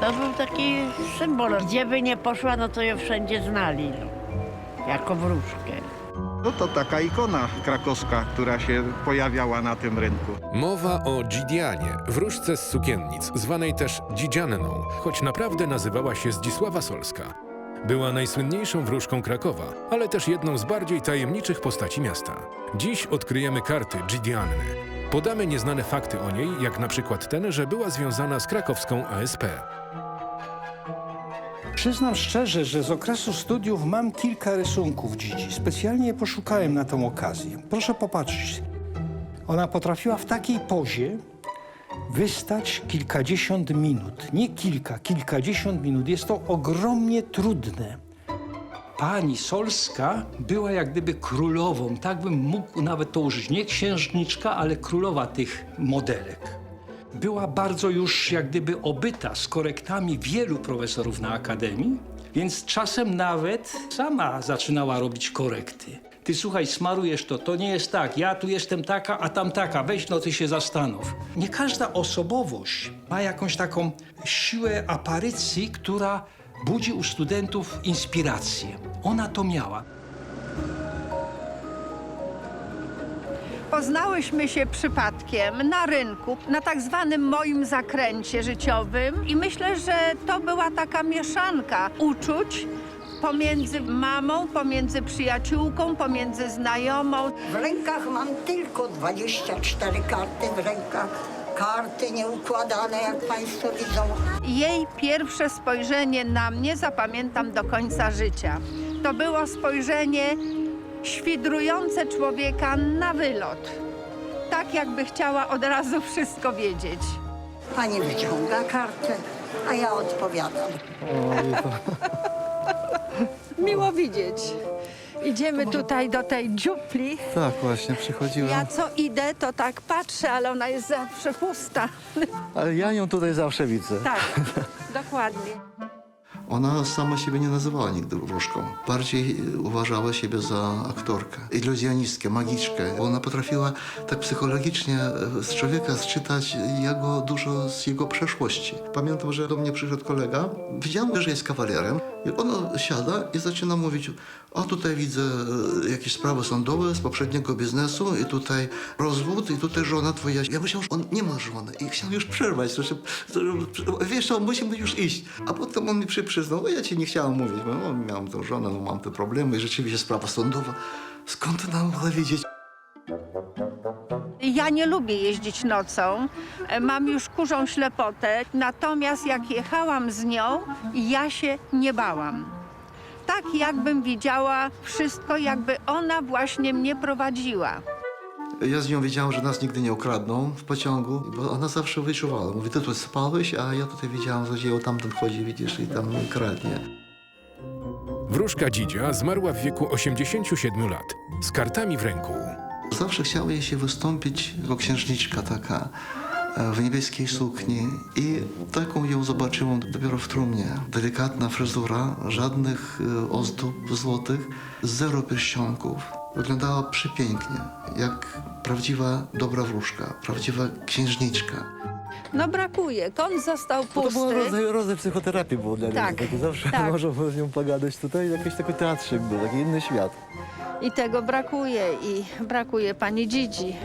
To był taki symbol. Gdzie by nie poszła, no to ją wszędzie znali. No. Jako wróżkę. No to taka ikona krakowska, która się pojawiała na tym rynku. Mowa o Dzidianie, wróżce z sukiennic, zwanej też Dzidzianną, choć naprawdę nazywała się Zdzisława Solska. Była najsłynniejszą wróżką Krakowa, ale też jedną z bardziej tajemniczych postaci miasta. Dziś odkryjemy karty Dzidianny. Podamy nieznane fakty o niej, jak na przykład ten, że była związana z krakowską ASP. Przyznam szczerze, że z okresu studiów mam kilka rysunków dzidzi. Specjalnie je poszukałem na tę okazję. Proszę popatrzeć. Ona potrafiła w takiej pozie wystać kilkadziesiąt minut. Nie kilka, kilkadziesiąt minut. Jest to ogromnie trudne. Pani Solska była jak gdyby królową. Tak bym mógł nawet to użyć. Nie księżniczka, ale królowa tych modelek. Była bardzo już jak gdyby obyta z korektami wielu profesorów na akademii, więc czasem nawet sama zaczynała robić korekty. Ty słuchaj, smarujesz to, to nie jest tak, ja tu jestem taka, a tam taka, weź no ty się zastanów. Nie każda osobowość ma jakąś taką siłę aparycji, która budzi u studentów inspirację. Ona to miała. Poznałyśmy się przypadkiem na rynku, na tak zwanym moim zakręcie życiowym i myślę, że to była taka mieszanka uczuć pomiędzy mamą, pomiędzy przyjaciółką, pomiędzy znajomą. W rękach mam tylko 24 karty w rękach. Karty nieukładane, jak Państwo widzą. Jej pierwsze spojrzenie na mnie zapamiętam do końca życia. To było spojrzenie świdrujące człowieka na wylot. Tak jakby chciała od razu wszystko wiedzieć. Pani wyciąga kartę, a ja odpowiadam. Miło widzieć. Idziemy tutaj do tej dziupli. Tak, właśnie, przychodziłem. Ja co idę, to tak patrzę, ale ona jest zawsze pusta. Ale ja ją tutaj zawsze widzę. Tak, dokładnie. Ona sama siebie nie nazywała nigdy wróżką. Bardziej e, uważała siebie za aktorkę, iluzjonistkę, magiczkę. Ona potrafiła tak psychologicznie e, z człowieka sczytać jego dużo z jego przeszłości. Pamiętam, że do mnie przyszedł kolega, widziałem, że jest kawalerem i ona siada i zaczyna mówić, a tutaj widzę e, jakieś sprawy sądowe z poprzedniego biznesu i tutaj rozwód i tutaj żona twoja. Ja myślałem, że on nie ma żony i chciałem już przerwać. Że, wiesz co, musimy już iść. A potem on mi przy, przyznał, ja ci nie chciałem mówić, bo no, miałem tę żonę, no, mam te problemy i rzeczywiście sprawa sądowa. Skąd ona mogła wiedzieć? Ja nie lubię jeździć nocą. E, Mam już kurzą ślepotę. Natomiast jak jechałam z nią, ja się nie bałam. Tak jakbym widziała wszystko, jakby ona właśnie mnie prowadziła. Ja z nią wiedziałem, że nas nigdy nie ukradną w pociągu, bo ona zawsze wyczuwała. Mówi, ty tu spałeś, a ja tutaj widziałam, że dzieło tamten chodzi, widzisz, i tam kradnie. Wróżka Dzidzia zmarła w wieku 87 lat, z kartami w ręku. Zawsze chciała jej się wystąpić jako księżniczka taka e, w niebieskiej sukni i taką ją zobaczyłem dopiero w trumnie. Delikatna fryzura, żadnych e, ozdób złotych, zero pierścionków. Wyglądała przepięknie, jak prawdziwa dobra wróżka, prawdziwa księżniczka. No brakuje. Kąt został To było pusty. rodzaj, rodzaj psychoterapii było dla Tak, mnie. Zawsze tak. można było z nią pogadać tutaj. Jakiś taki teatrzyk był, taki inny świat. I tego brakuje. I brakuje pani Dzidzi.